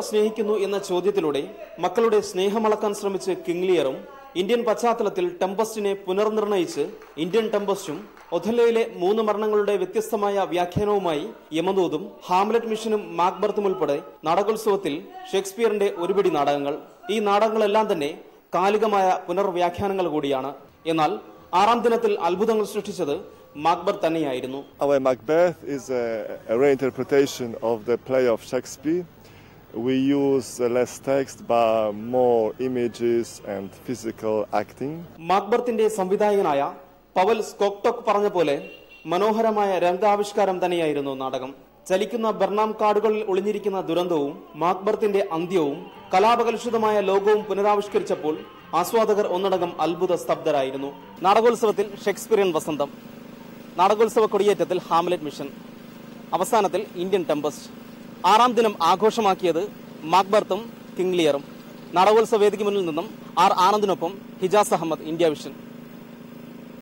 സ്നേഹിക്കുന്നു എന്ന ചോദ്യത്തിലൂടെ മക്കളുടെ സ്നേഹമളക്കാൻ ശ്രമിച്ച് കിങ്ലിയറും ഇന്ത്യൻ പശ്ചാത്തലത്തിൽ ടെമ്പസ്റ്റിനെ പുനർനിർണയിച്ച് ഇന്ത്യൻ ടെമ്പസ്റ്റും ഒഥല്ലയിലെ മൂന്ന് മരണങ്ങളുടെ വ്യത്യസ്തമായ വ്യാഖ്യാനവുമായി യമദൂതും ഹാംലറ്റ് മിഷനും മാക്ബർത്തും ഉൾപ്പെടെ നാടകോത്സവത്തിൽ ഷേക്സ്പിയറിന്റെ ഒരുപിടി നാടകങ്ങൾ. ഈ നാടകങ്ങളെല്ലാം തന്നെ കാലികമായ പുനർവ്യാഖ്യാനങ്ങൾ കൂടിയാണ്. എന്നാൽ ആറാം ദിനത്തിൽ അത്ഭുതങ്ങൾ സൃഷ്ടിച്ചത് മാക്ബർ തന്നെയായിരുന്നു. Our Macbeth is a, a reinterpretation of the play of Shakespeare. We use less text but more images and physical acting. മാക്ബർത്തിന്റെ സംവിധായകനായ പവൽ സ്കോക്ടോക്ക് പറഞ്ഞ പോലെ മനോഹരമായ രംഗാവിഷ്കാരം തന്നെയായിരുന്നു നാടകം. ചലിക്കുന്ന ബർണാം കാടുകളിൽ ഒളിഞ്ഞിരിക്കുന്ന ദുരന്തവും മാക്ബർത്തിന്റെ അന്ത്യവും കലാപകലുഷിതമായ ലോകവും പുനരാവിഷ്കരിച്ചപ്പോൾ ആസ്വാദകർ ഒന്നടങ്കം അത്ഭുത സ്തബ്ധരായിരുന്നു. നാടകോത്സവത്തിൽ ഷേക്സ്പിയറിയൻ വസന്തം. നാടകോത്സവ കൊടിയേറ്റത്തിൽ ഹാംലെറ്റ് മിഷൻ. അവസാനത്തിൽ ഇന്ത്യൻ ടെമ്പസ്റ്റ്. ആറാം ദിനം ആഘോഷമാക്കിയത് മാക്ബർത്തും കിങ്ലിയറും നടവോത്സവ വേദിക്ക് മുന്നിൽ നിന്നും ആർ ആനന്ദിനൊപ്പം ഹിജാസ് അഹമ്മദ് ഇന്ത്യ വിഷൻ.